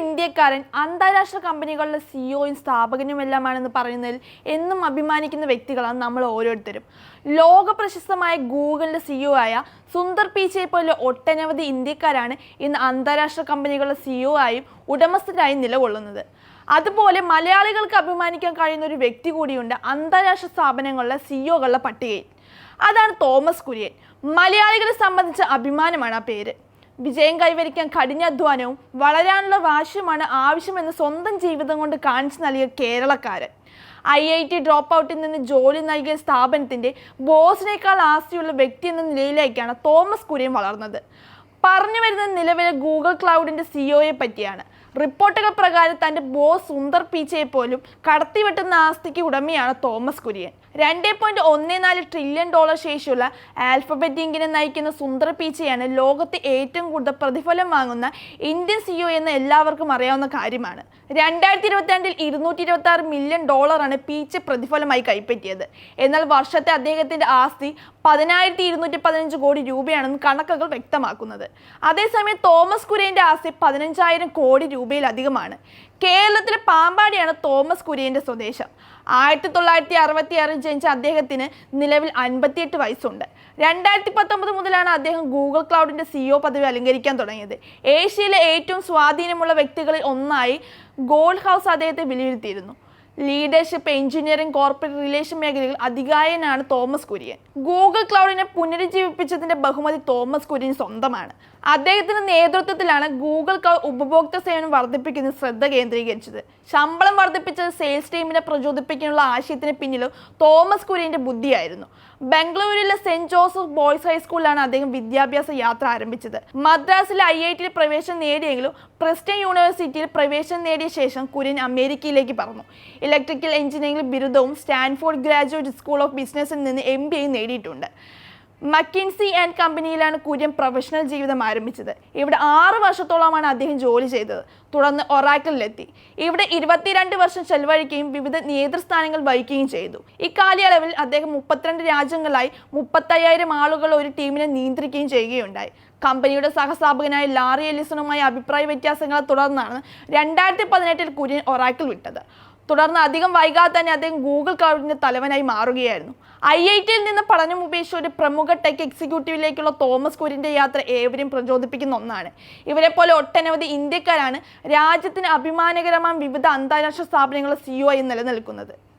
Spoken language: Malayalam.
ഇന്ത്യക്കാരൻ അന്താരാഷ്ട്ര കമ്പനികളുടെ സിഇഒയും സ്ഥാപകനുമെല്ലാമാണെന്ന് പറയുന്നതിൽ എന്നും അഭിമാനിക്കുന്ന വ്യക്തികളാണ് നമ്മൾ ഓരോരുത്തരും. ലോക പ്രശസ്തമായ ഗൂഗിളിന്റെ സിഇഒ ആയ സുന്ദർ പീച്ചയെ പോലെ ഒട്ടനവധി ഇന്ത്യക്കാരാണ് ഇന്ന് അന്താരാഷ്ട്ര കമ്പനികളുടെ സിഇഒ ആയും ഉടമസ്ഥരായും നിലകൊള്ളുന്നത്. അതുപോലെ മലയാളികൾക്ക് അഭിമാനിക്കാൻ കഴിയുന്ന ഒരു വ്യക്തി കൂടിയുണ്ട് അന്താരാഷ്ട്ര സ്ഥാപനങ്ങളിലെ സിഇഒകളുടെ പട്ടികയിൽ. അതാണ് തോമസ് കുര്യൻ. മലയാളികളെ സംബന്ധിച്ച അഭിമാനമാണ് ആ പേര്. വിജയം കൈവരിക്കാൻ കഠിനാധ്വാനവും വളരാനുള്ള വാശിയുമാണ് ആവശ്യമെന്ന് സ്വന്തം ജീവിതം കൊണ്ട് കാണിച്ചു നൽകിയ കേരളക്കാരൻ. ഐ ഐ ടി ഡ്രോപ്പ് ഔട്ടിൽ നിന്ന് ജോലി നൽകിയ സ്ഥാപനത്തിന്റെ ബോസിനേക്കാൾ ആസ്തിയുള്ള വ്യക്തി എന്ന നിലയിലേക്കാണ് തോമസ് കുര്യൻ വളർന്നത്. പറഞ്ഞു വരുന്ന നിലവിലെ ഗൂഗിൾ ക്ലൗഡിന്റെ സിഇഒയെ പറ്റിയാണ്. റിപ്പോർട്ടുകൾ പ്രകാരം തന്റെ ബോസ് സുന്ദർ പീച്ചയെ പോലും കടത്തിവെട്ടുന്ന ആസ്തിക്ക് ഉടമയാണ് തോമസ് കുര്യൻ. രണ്ടേ പോയിന്റ് ഒന്ന് നാല് ട്രില്യൺ ഡോളർ ശേഷിയുള്ള ആൽഫബറ്റ് ഇങ്കിനെ നയിക്കുന്ന സുന്ദർ പീച്ചയാണ് ലോകത്തെ ഏറ്റവും കൂടുതൽ പ്രതിഫലം വാങ്ങുന്ന ഇന്ത്യൻ സിഇഒ എന്ന് എല്ലാവർക്കും അറിയാവുന്ന കാര്യമാണ്. രണ്ടായിരത്തി ഇരുപത്തിരണ്ടിൽ ഇരുന്നൂറ്റി ഇരുപത്തി ആറ് മില്യൺ ഡോളറാണ് പീച്ച പ്രതിഫലമായി കൈപ്പറ്റിയത്. എന്നാൽ വർഷത്തെ അദ്ദേഹത്തിന്റെ ആസ്തി പതിനായിരത്തി ഇരുന്നൂറ്റി പതിനഞ്ച് കോടി രൂപയാണെന്ന് കണക്കുകൾ വ്യക്തമാക്കുന്നത്. അതേസമയം തോമസ് കുര്യന്റെ ആസ്തി പതിനഞ്ചായിരം കോടി രൂപയിലധികമാണ്. കേരളത്തിലെ പാമ്പാടിയാണ് തോമസ് കുര്യന്റെ സ്വദേശം. ആയിരത്തി തൊള്ളായിരത്തി അറുപത്തി ആറിൽ ജനിച്ച അദ്ദേഹത്തിന് നിലവിൽ അൻപത്തിയെട്ട് വയസ്സുണ്ട്. രണ്ടായിരത്തി പത്തൊമ്പത് മുതലാണ് അദ്ദേഹം ഗൂഗിൾ ക്ലൗഡിന്റെ സിഇഒ പദവി അലങ്കരിക്കാൻ തുടങ്ങിയത്. ഏഷ്യയിലെ ഏറ്റവും സ്വാധീനമുള്ള വ്യക്തികളിൽ ഒന്നായി ഗോൾഡ് ഹൗസ് അദ്ദേഹത്തെ വിലയിരുത്തിയിരുന്നു. ലീഡർഷിപ്പ് എഞ്ചിനീയറിംഗ് കോർപ്പറേറ്റ് റിലേഷൻ മേഖലയിൽ അധികായനാണ് തോമസ് കുര്യൻ. ഗൂഗിൾ ക്ലൗഡിനെ പുനരുജ്ജീവിപ്പിച്ചതിന്റെ ബഹുമതി തോമസ് കുര്യൻ സ്വന്തമാണ്. അദ്ദേഹത്തിന്റെ നേതൃത്വത്തിലാണ് ഗൂഗിൾ ക്ലൗഡ് ഉപഭോക്തൃ സേവനം വർദ്ധിപ്പിക്കുന്ന ശ്രദ്ധ കേന്ദ്രീകരിച്ചത്. ശമ്പളം വർദ്ധിപ്പിച്ച സെയിൽസ് ടീമിനെ പ്രചോദിപ്പിക്കാനുള്ള ആശയത്തിന് പിന്നിലും തോമസ് കുര്യന്റെ ബുദ്ധിയായിരുന്നു. ബംഗളൂരുവിലെ സെന്റ് ജോസഫ് ബോയ്സ് ഹൈസ്കൂളിലാണ് അദ്ദേഹം വിദ്യാഭ്യാസ യാത്ര ആരംഭിച്ചത്. മദ്രാസിലെ ഐ ഐ ടിയിൽ പ്രവേശനം നേടിയെങ്കിലും പ്രിസ്റ്റൺ യൂണിവേഴ്സിറ്റിയിൽ പ്രവേശനം നേടിയ ശേഷം കുര്യൻ അമേരിക്കയിലേക്ക് പറന്നു. ഇലക്ട്രിക്കൽ എഞ്ചിനീയറിംഗ് ബിരുദവും സ്റ്റാൻഫോർഡ് ഗ്രാജുവേറ്റ് സ്കൂൾ ഓഫ് ബിസിനസ്സിൽ നിന്ന് എം ബി നേടിയിട്ടുണ്ട്. മക്കിൻസി ആൻഡ് കമ്പനിയിലാണ് കുര്യൻ പ്രൊഫഷണൽ ജീവിതം ആരംഭിച്ചത്. ഇവിടെ ആറ് വർഷത്തോളമാണ് അദ്ദേഹം ജോലി ചെയ്തത്. തുടർന്ന് ഒറാക്കലിലെത്തി ഇവിടെ ഇരുപത്തിരണ്ട് വർഷം ചെലവഴിക്കുകയും വിവിധ നേതൃസ്ഥാനങ്ങൾ വഹിക്കുകയും ചെയ്തു. ഇക്കാലയളവിൽ അദ്ദേഹം മുപ്പത്തിരണ്ട് രാജ്യങ്ങളായി മുപ്പത്തയ്യായിരം ആളുകൾ ഒരു ടീമിനെ നിയന്ത്രിക്കുകയും ചെയ്യുകയുണ്ടായി. കമ്പനിയുടെ സഹസ്ഥാപകനായ ലാറി എലിസണുമായി അഭിപ്രായ വ്യത്യാസങ്ങളെ തുടർന്നാണ് രണ്ടായിരത്തി പതിനെട്ടിൽ കുര്യൻ ഒറാക്കിൽ വിട്ടത്. തുടർന്ന് അധികം വൈകാതെ തന്നെ അദ്ദേഹം ഗൂഗിൾ ക്ലൗഡിന്റെ തലവനായി മാറുകയായിരുന്നു. ഐ ഐ ടിയിൽ നിന്ന് പഠനം ഉപേക്ഷിച്ച ഒരു പ്രമുഖ ടെക് എക്സിക്യൂട്ടീവിലേക്കുള്ള തോമസ് കുര്യന്റെ യാത്ര ഏവരെയും പ്രചോദിപ്പിക്കുന്ന ഒന്നാണ്. ഇവരെ പോലെ ഒട്ടനവധി ഇന്ത്യക്കാരാണ് രാജ്യത്തിന് അഭിമാനകരമായ വിവിധ അന്താരാഷ്ട്ര സ്ഥാപനങ്ങളുടെ സിഇഒ ആയി നിലനിൽക്കുന്നത്.